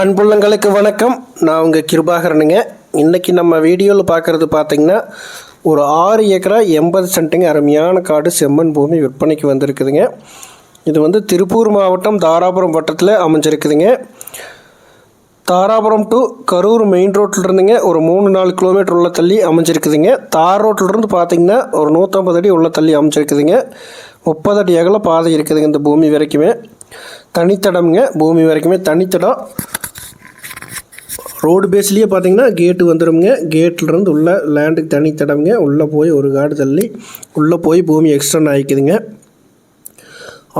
அன்புள்ளங்களுக்கு வணக்கம். நான் உங்கள் கிருபாகரனுங்க. இன்றைக்கி நம்ம வீடியோவில் பார்க்குறது பார்த்திங்கன்னா ஒரு ஆறு ஏக்கரா எண்பது சென்ட்டுங்க அருமையான காடு செம்மண் பூமி விற்பனைக்கு வந்திருக்குதுங்க. இது வந்து திருப்பூர் மாவட்டம் தாராபுரம் வட்டத்தில் அமைஞ்சிருக்குதுங்க. தாராபுரம் டு கரூர் மெயின் ரோட்டில் இருந்துங்க ஒரு மூணு நாலு கிலோமீட்டர் உள்ள தள்ளி அமைஞ்சிருக்குதுங்க. தார் ரோட்டில் இருந்து ஒரு நூற்றம்பது அடி உள்ள தள்ளி அமைஞ்சிருக்குதுங்க. முப்பது அடி அகல பாதை இருக்குதுங்க இந்த பூமி வரைக்குமே. தனித்தடம்ங்க பூமி வரைக்குமே தனித்தடம். ரோடு பேஸ்லேயே பார்த்தீங்கன்னா கேட்டு வந்துடுங்க கேட்லேருந்து உள்ள லேண்டுக்கு தனி தடவுங்க உள்ளே போய் ஒரு காடு தள்ளி உள்ளே போய் பூமி எக்ஸ்டெண்ட் ஆகிக்குதுங்க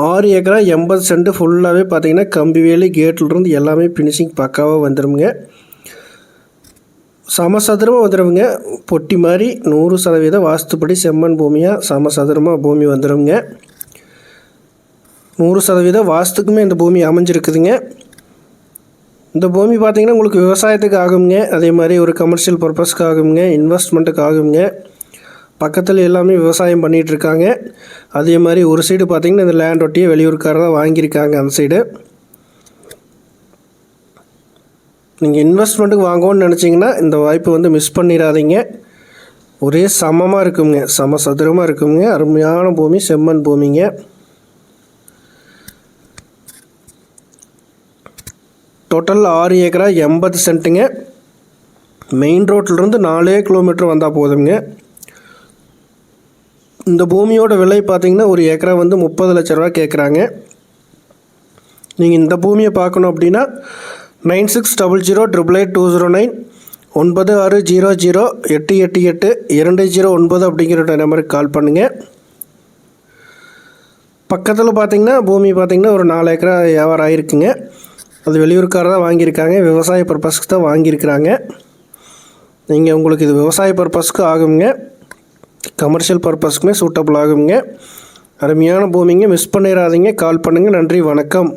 ஆறு ஏக்கரா எண்பது சென்ட் ஃபுல்லாகவே பார்த்தீங்கன்னா கம்பி வேலி கேட்லேருந்து எல்லாமே ஃபினிஷிங் பக்காவாக வந்துடுங்க சமசதுரமாக வந்துடுங்க பொட்டி மாதிரி நூறு சதவீதம் வாஸ்துப்படி செம்மண் பூமியாக சமசதுரமாக பூமி வந்துடுங்க நூறு சதவீதம் வாஸ்துக்குமே இந்த பூமி அமைஞ்சிருக்குதுங்க. இந்த பூமி பார்த்தீங்கன்னா உங்களுக்கு விவசாயத்துக்கு ஆகுங்க அதே மாதிரி ஒரு கமர்ஷியல் பர்பஸ்க்கு ஆகுங்க இன்வெஸ்ட்மெண்ட்டுக்கு ஆகுங்க பக்கத்தில் எல்லாமே விவசாயம் பண்ணிகிட்ருக்காங்க அதே மாதிரி ஒரு சைடு பார்த்திங்கன்னா இந்த லேண்ட் ஒட்டியே வெளியூருக்காரர் தான் வாங்கியிருக்காங்க. அந்த சைடு நீங்கள் இன்வெஸ்ட்மெண்ட்டுக்கு வாங்கணும்னு நினச்சிங்கன்னா இந்த வாய்ப்பு வந்து மிஸ் பண்ணிடாதீங்க. ஒரே சமமாக இருக்குங்க. சம சதுரமாக இருக்குங்க. அருமையான பூமி செம்மண் பூமிங்க. டோட்டல் ஆறு ஏக்கரா எண்பது சென்ட்டுங்க. மெயின் ரோட்டிலிருந்து நாலே கிலோமீட்டர் வந்தால் போதுங்க இந்த பூமியோட விலை பார்த்தீங்கன்னா ஒரு ஏக்கரா வந்து முப்பது லட்ச ரூபா கேட்குறாங்க நீங்கள் இந்த பூமியை பார்க்கணும் அப்படின்னா nine six double zero triple eight two zero nine ஒன்பது ஆறு ஜீரோ ஜீரோ எட்டு எட்டு எட்டு இரண்டு ஜீரோ ஒன்பது அப்படிங்கிற நம்பருக்கு கால் பண்ணுங்கள் பக்கத்தில் பார்த்தீங்கன்னா பூமி பார்த்தீங்கன்னா ஒரு நாலு ஏக்கரா வியாபாரம் ஆகிருக்குங்க அது வெளியூருக்காரர் தான் வாங்கியிருக்காங்க விவசாய பர்பஸ்க்கு தான் வாங்கியிருக்கிறாங்க. நீங்கள் உங்களுக்கு இது விவசாய பர்பஸ்க்கு ஆகுங்க கமர்ஷியல் பர்பஸ்க்குமே சூட்டபிள் ஆகுங்க அருமையான பூமிங்க மிஸ் பண்ணிடாதீங்க கால் பண்ணுங்கள் நன்றி வணக்கம்.